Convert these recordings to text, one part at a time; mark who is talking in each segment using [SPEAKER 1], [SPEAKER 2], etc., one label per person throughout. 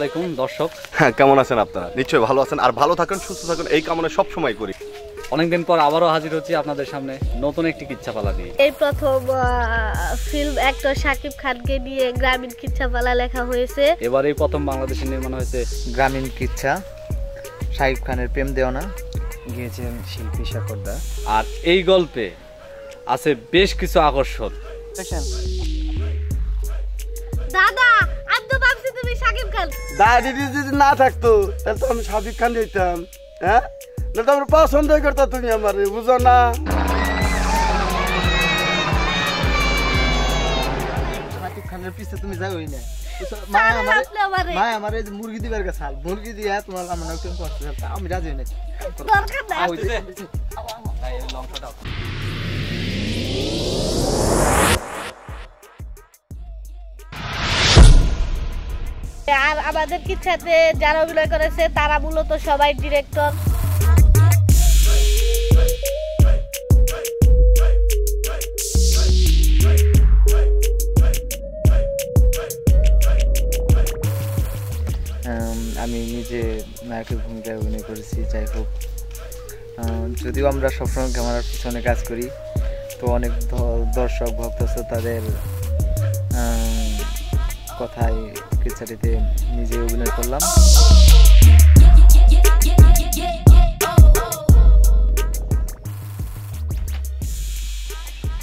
[SPEAKER 1] আসসালামু আলাইকুম দর্শক।
[SPEAKER 2] হ্যাঁ কেমন আছেন আপনারা? নিশ্চয়ই ভালো আছেন। আর ভালো থাকেন সুস্থ থাকুন এই কামনা সব সময় করি।
[SPEAKER 1] অনেকদিন পর আবারও হাজির হচ্ছি আপনাদের সামনে নতুন একটি কিচ্ছাপালা দিয়ে
[SPEAKER 3] এই প্রথম ফিল্ম অ্যাক্টর শাকিব খানকে নিয়ে গ্রামীণ কিচ্ছাপালা লেখা হয়েছে।
[SPEAKER 1] এবার এই প্রথম বাংলাদেশে নির্মাণ হয়েছে
[SPEAKER 4] গ্রামীণ কিচ্ছা। শাহিব খানের প্রেম দেওয়ানা গিয়েছেন শিল্পী শেখরদা
[SPEAKER 1] আর এই গল্পে আছে বেশ কিছু আকর্ষণ।
[SPEAKER 3] দাদা আমি তো ভাবছি তুমি শাকিব খান।
[SPEAKER 5] দাদি যদি না থাকতো তাহলে তো আমি সাবিক খান হইতাম হ্যাঁ? না তো আমার পছন্দ করতো তুমি আমার বুঝো না।
[SPEAKER 4] খানের পিছে তুমি যাওই না
[SPEAKER 3] তাহলে আপনি
[SPEAKER 4] মা আমার এই মুরগি দিবার কাছে মুরগি দিয়া তোমার আমার আমি রাজি হই না।
[SPEAKER 3] দরকার নাই। আর আমাদের কিচ্ছাতে যারা অভিনয় করেছে তারা মূলত সবাই ডিরেক্টর
[SPEAKER 4] আমি নিজে নায়কের ভূমিকায় অভিনয় করেছি যাই হোক। যদিও আমরা সবসময় ক্যামেরার পিছনে কাজ করি তো অনেক দর্শক ভক্ত আছে তাদের উম, কথায় কিচ্ছাটিতে নিজে অভিনয় করলাম।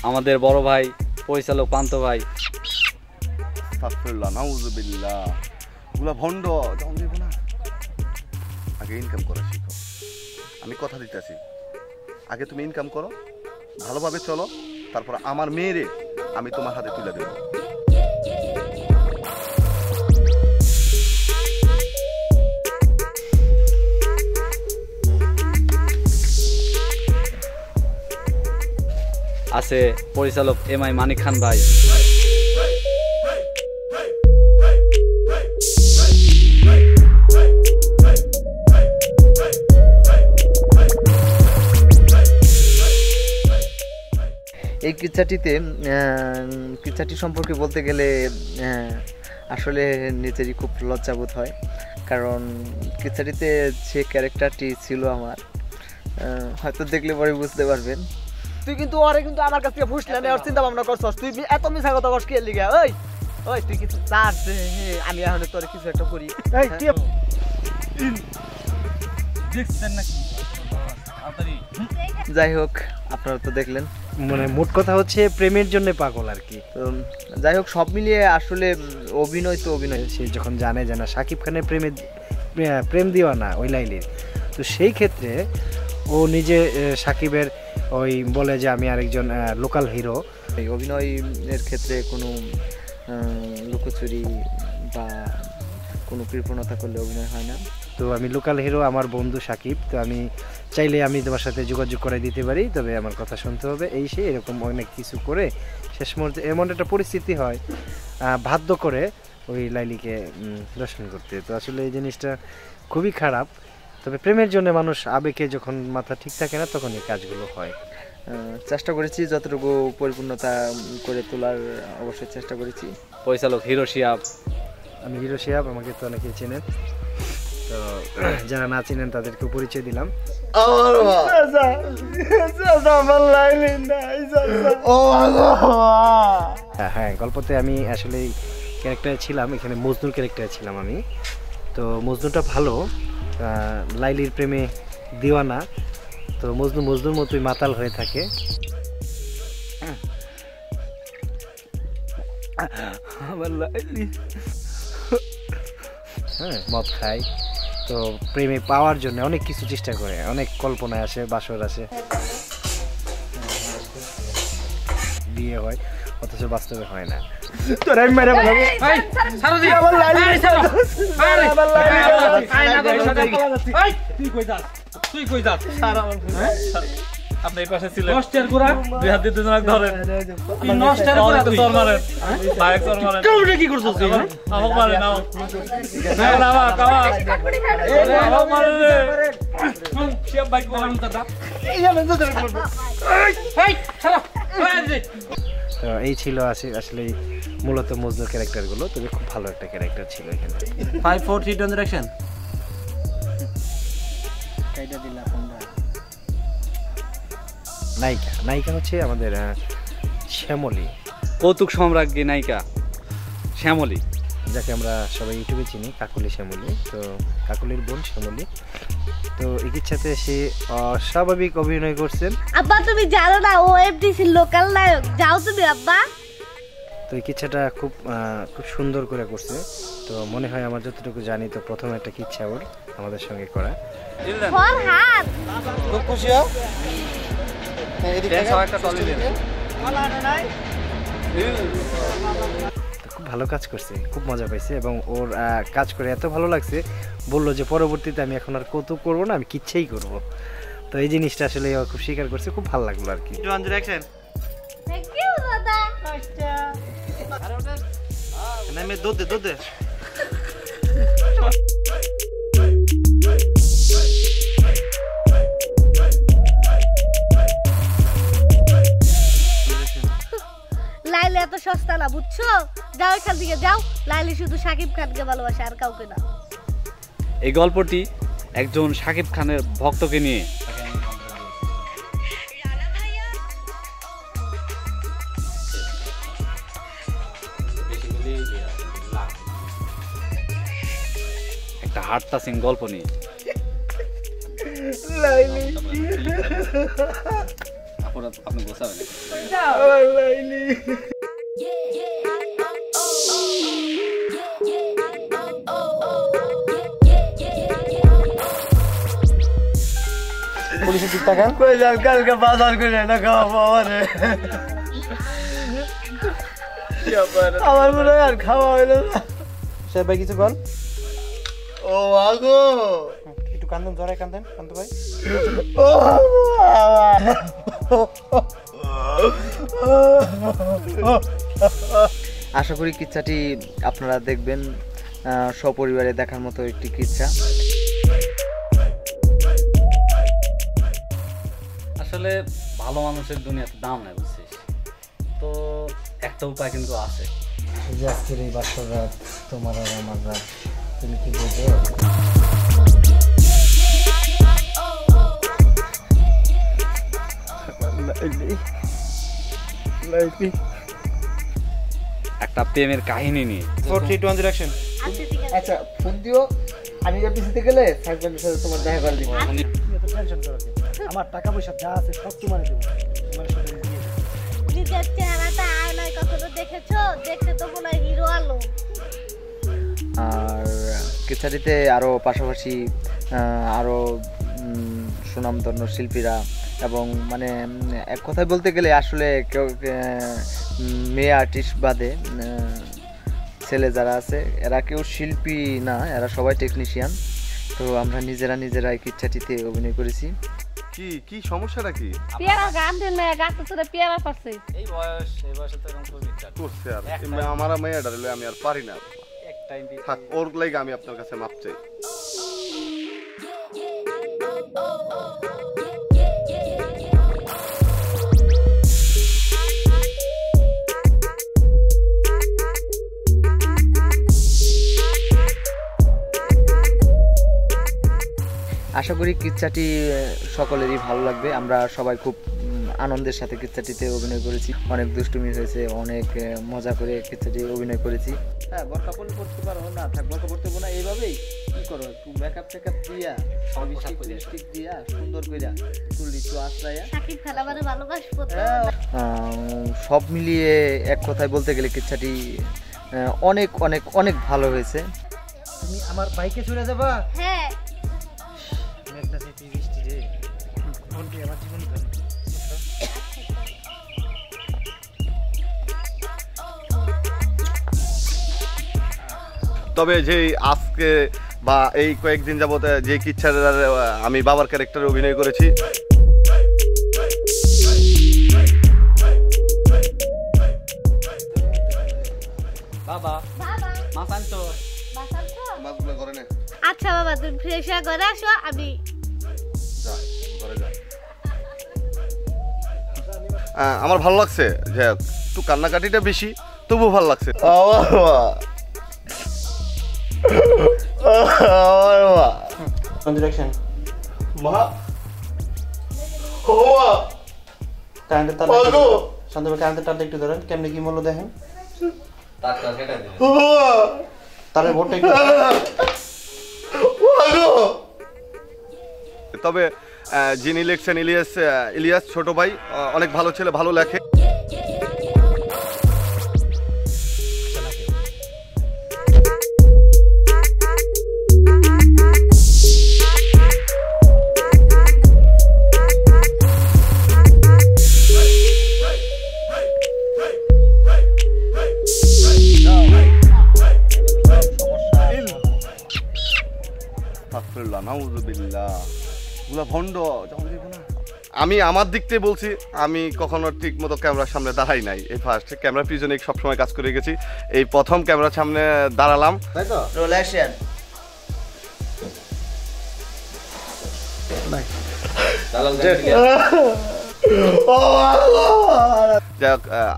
[SPEAKER 1] আমাদের বড় ভাই পরিচালক পান্ত ভাই।
[SPEAKER 2] আস্তাগফিরুল্লাহ নাউজুবিল্লাহ। গুলা ভণ্ড যাও দেব না। আগে ইনকাম করা শিখো। আমি কথা দিতেছি। আগে তুমি ইনকাম করো ভালোভাবে চলো তারপর আমার মেয়েরে আমি তোমার হাতে তুলে দেবো।
[SPEAKER 1] আছে পরিচালক এম আই মানিক খান ভাই।
[SPEAKER 4] এই কিচ্ছাটিতে কিচ্ছাটি সম্পর্কে বলতে গেলে আসলে নিজেরই খুব লজ্জাবোধ হয়। কারণ কিচ্ছাটিতে যে ক্যারেক্টারটি ছিল আমার হয়তো দেখলে পরে বুঝতে পারবেন।
[SPEAKER 6] তুই কিন্তু ওরে কিন্তু আমার কাছ থেকে ফুসলে নেওয়ার চিন্তা ভাবনা করছস। তুই এত মিছা কথা করছ কে লিগা? ওই ওই তুই কিছু দে, আমি এখন তোর কিছু একটা করি। এই তুই
[SPEAKER 4] যাই হোক আপনারা তো দেখলেন।
[SPEAKER 7] মানে মোট কথা হচ্ছে প্রেমের জন্য পাগল আর কি।
[SPEAKER 4] তো যাই হোক সব মিলিয়ে আসলে অভিনয় তো অভিনয়।
[SPEAKER 7] সে যখন জানে যে না শাকিব খানের প্রেমে প্রেম দিওয়া না ওই লাইলির। তো সেই ক্ষেত্রে ও নিজে সাকিবের ওই বলে যে আমি আরেকজন লোকাল হিরো।
[SPEAKER 4] এই অভিনয়ের ক্ষেত্রে কোনো লুকোচুরি বা কোনো কৃপণতা করলে অভিনয় হয় না?
[SPEAKER 7] তো আমি লোকাল হিরো আমার বন্ধু সাকিব তো আমি চাইলে আমি তোমার সাথে যোগাযোগ করে দিতে পারি তবে আমার কথা শুনতে হবে। এই সে এরকম অনেক কিছু করে শেষ মুহূর্তে এমন একটা পরিস্থিতি হয় বাধ্য করে ওই লাইলিকে দর্শন করতে। তো আসলে এই জিনিসটা খুবই খারাপ। তবে প্রেমের জন্য মানুষ আবেগে যখন মাথা ঠিক থাকে না তখন এই কাজগুলো হয়।
[SPEAKER 4] চেষ্টা করেছি যতটুকু পরিপূর্ণতা করে তোলার অবশ্যই চেষ্টা করেছি।
[SPEAKER 1] পরিচালক হিরো শিয়াব।
[SPEAKER 7] আমি হিরো শিয়াব আমাকে তো অনেকেই চেনেন। তো যারা না চিনেন তাদেরকে পরিচয় দিলাম। হ্যাঁ হ্যাঁ গল্পতে আমি আসলে ক্যারেক্টারে ছিলাম এখানে মজনুর ক্যারেক্টারে ছিলাম আমি। তো মজনুটা ভালো লাইলির প্রেমে দিওয়ানা। তো মজনু, মজনুর মতোই মাতাল হয়ে থাকে। আমার লাইলি। হ্যাঁ মদ খায়। তো প্রেমে পাওয়ার জন্য অনেক কিছু চেষ্টা করে। অনেক কল্পনায় আসে, বাসর আসে। বিয়ে হয়, অথচ বাস্তবে হয় না।
[SPEAKER 5] তোর আমি মেরে ফেলাবো আমার লাইনে
[SPEAKER 8] তুই কই যাস? তুই কই যাস? আপনি এই পাশে ছিলেন। নষ্টের গুড়া? দুই হাত দিয়ে দুজনক ধরেন। কি নষ্টের গুড়া তুই তোর মারেন। বাইক তোর মারেন। কেউ কি করছস তুই আমাকে মারে নাও না না আমা কামা আমাকে মারে রে শিয়াব বাইক মারান। দাদা এই আমি তো ধরে এই ছাড়া
[SPEAKER 7] তো এই ছিল আসে আসলে মূলত মজনুর ক্যারেক্টারগুলো। তবে খুব ভালো একটা ক্যারেক্টার ছিল এখানে।
[SPEAKER 9] ফাইভ ফোর থ্রি
[SPEAKER 4] টন তোমরা
[SPEAKER 7] নায়িকা। নায়িকা হচ্ছে আমাদের শ্যামলী।
[SPEAKER 1] কৌতুক সম্রাজ্ঞী নায়িকা। শ্যামলী।
[SPEAKER 7] যাকে আমরা সবাই ইউটিউবে চিনি কাকুলি শ্যামলী। তো কাকুলির বোন শ্যামলী। তো ইকিচ্ছাতে সে অস্বাভাবিক অভিনয় করছেন।
[SPEAKER 3] আব্বা তুমি জানো না ও এফডিসি লোকাল নায়ক। যাও তুমি আব্বা।
[SPEAKER 7] তো এই কিচ্ছাটা খুব খুব সুন্দর করে করছে। তো মনে হয় আমার যতটুকু জানি তো প্রথম একটা কিচ্ছা ওর আমাদের সঙ্গে করা।
[SPEAKER 3] ফর হাত।
[SPEAKER 9] খুব খুশি হও। হ্যাঁ, এদিক।
[SPEAKER 1] একটা টলি দিন
[SPEAKER 7] ভালো কাজ করছে খুব মজা পাইছে এবং ওর আহ, কাজ করে এত ভালো লাগছে বলল যে পরবর্তীতে আমি এখন আর কৌতুক করব না আমি কিচ্ছেই করব। তো এই জিনিসটা আসলে ও খুব স্বীকার করছে খুব ভালো লাগল আর কি।
[SPEAKER 9] না মে দুধ দে দুধ দে।
[SPEAKER 3] না বুঝছ? যাও এখান থেকে যাও। লাইলি শুধু সাকিব খানকে ভালোবাসে আর কাউকে না।
[SPEAKER 1] এই গল্পটি একজন শাকিব খানের ভক্তকে নিয়ে। একটা হার্ট টাচিং গল্প নিয়ে। আপনারা আপনি
[SPEAKER 9] পুলিশের দিক তাকান
[SPEAKER 5] কইলাম কালকে বাজার করে না খাওয়া পাওয়া রে আমার মনে হয় আর খাওয়া হইল না।
[SPEAKER 9] স্যার ভাই কিছু বল?
[SPEAKER 5] ও আগো।
[SPEAKER 9] একটু কান্দন ধরে কান্দেন কান্ত ভাই।
[SPEAKER 5] ও
[SPEAKER 4] আশা করি কিচ্ছাটি আপনারা দেখবেন সপরিবারে দেখার মতো একটি কিচ্ছা।
[SPEAKER 1] আসলে ভালো মানুষের দুনিয়াতে দাম নাই বুঝছিস। তো একটা উপায় কিন্তু আছে।
[SPEAKER 7] যে আজকের এই তোমার আর আমার রাত তুমি কি বোঝো?
[SPEAKER 1] একটা প্রেমের কাহিনী নিয়ে।
[SPEAKER 9] Four three two hundred action.
[SPEAKER 3] আচ্ছা
[SPEAKER 4] আচ্ছা ফোন দিও। আমি এফডিসিতে গেলে সাহেবের সাথে তোমার দেখা করে দিব।
[SPEAKER 7] আমার টাকা পয়সা যা আছে সব তোমার দেবো তোমার সাথে।
[SPEAKER 3] নিজের চেহারাটা আয়নায় কখনো দেখেছ? দেখতে তো মনে হয় হিরো আলো।
[SPEAKER 4] আর কিচ্ছাটিতে আরও পাশাপাশি আরও সুনামধন্য শিল্পীরা এবং মানে এক কথায় বলতে গেলে আসলে কেউ মেয়ে আর্টিস্ট বাদে ছেলে যারা আছে এরা কেউ শিল্পী না এরা সবাই টেকনিশিয়ান তো আমরা নিজেরা নিজেরা এই কিচ্ছাটিতে অভিনয় করেছি।
[SPEAKER 2] কি কি সমস্যাটা কি?
[SPEAKER 3] পেয়ারা গান দেন না গাছ তো পেয়ারা পারছে
[SPEAKER 1] এই বয়স এই বয়সে তো এরকম
[SPEAKER 2] করছে আর আমার মেয়েটা হলে আমি আর পারি না। থাক ওর লাগে আমি আপনার কাছে মাপ চাই।
[SPEAKER 4] আশা করি কিচ্ছাটি সকলেরই ভালো লাগবে। আমরা সবাই খুব আনন্দের সাথে কিচ্ছাটিতে অভিনয় করেছি। অনেক দুষ্টুমি হয়েছে অনেক মজা করে কিচ্ছাটি অভিনয় করেছি। হ্যাঁ বরকা পড়লে পড়তে পারো না থাক বরকা পড়তে না এইভাবেই কি করো? একটু মেকআপ টেকআপ দিয়া লিপস্টিক লিপস্টিক দিয়া সুন্দর কইরা চুল একটু আশ্রায়া।
[SPEAKER 3] সাকিব খান ভালোবাসবো তো।
[SPEAKER 4] সব মিলিয়ে এক কথায় বলতে গেলে কিচ্ছাটি অনেক অনেক অনেক ভালো হয়েছে।
[SPEAKER 7] তুমি আমার বাইকে চলে যাবা?
[SPEAKER 3] হ্যাঁ
[SPEAKER 2] তবে যে আজকে বা এই কয়েকদিন যাবত যে কিচ্ছার আমি বাবার ক্যারেক্টারে অভিনয় করেছি।
[SPEAKER 1] বাবা
[SPEAKER 3] আচ্ছা বাবা তুমি ফ্রেশ হয়ে ঘরে আসো আমি
[SPEAKER 2] আমার ভালো লাগছে। যে একটু কান্নাকাটিটা বেশি তবুও ভালো লাগছে।
[SPEAKER 9] কারেন্টের তার কারেন্টের তারটা একটু ধরেন। কেমনি কি মূল্য দেখেন? তারের বোর্ডটা একটু
[SPEAKER 2] তবে যিনি লিখছেন ইলিয়াস ইলিয়াস ছোট ভাই অনেক ভালো ছেলে ভালো লেখে। গুলা ভণ্ড। আমি আমার দিক থেকে বলছি আমি কখনো ঠিক মতো ক্যামেরার সামনে দাঁড়াই নাই। এই ফার্স্ট ক্যামেরা পিছনে সবসময় কাজ করে গেছি। এই প্রথম ক্যামেরার সামনে দাঁড়ালাম।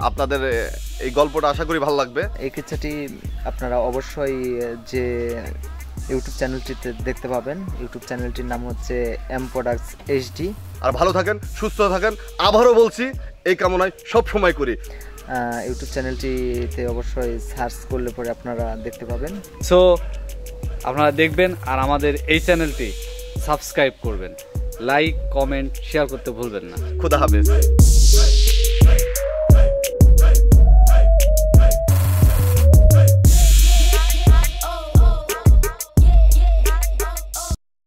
[SPEAKER 2] আপনাদের এই গল্পটা আশা করি ভালো লাগবে।
[SPEAKER 4] এই কিচ্ছাটি আপনারা অবশ্যই যে ইউটিউব চ্যানেলটিতে দেখতে পাবেন। ইউটিউব চ্যানেলটির নাম হচ্ছে এম প্রোডাক্টস এইচডি
[SPEAKER 2] আর ভালো থাকেন সুস্থ থাকেন আবারও বলছি এই কামনায় সব সময় করি।
[SPEAKER 4] ইউটিউব চ্যানেলটিতে অবশ্যই সার্চ করলে পরে আপনারা দেখতে পাবেন।
[SPEAKER 1] সো আপনারা দেখবেন আর আমাদের এই চ্যানেলটি সাবস্ক্রাইব করবেন। লাইক কমেন্ট শেয়ার করতে ভুলবেন না।
[SPEAKER 2] খুদা হাফেজ।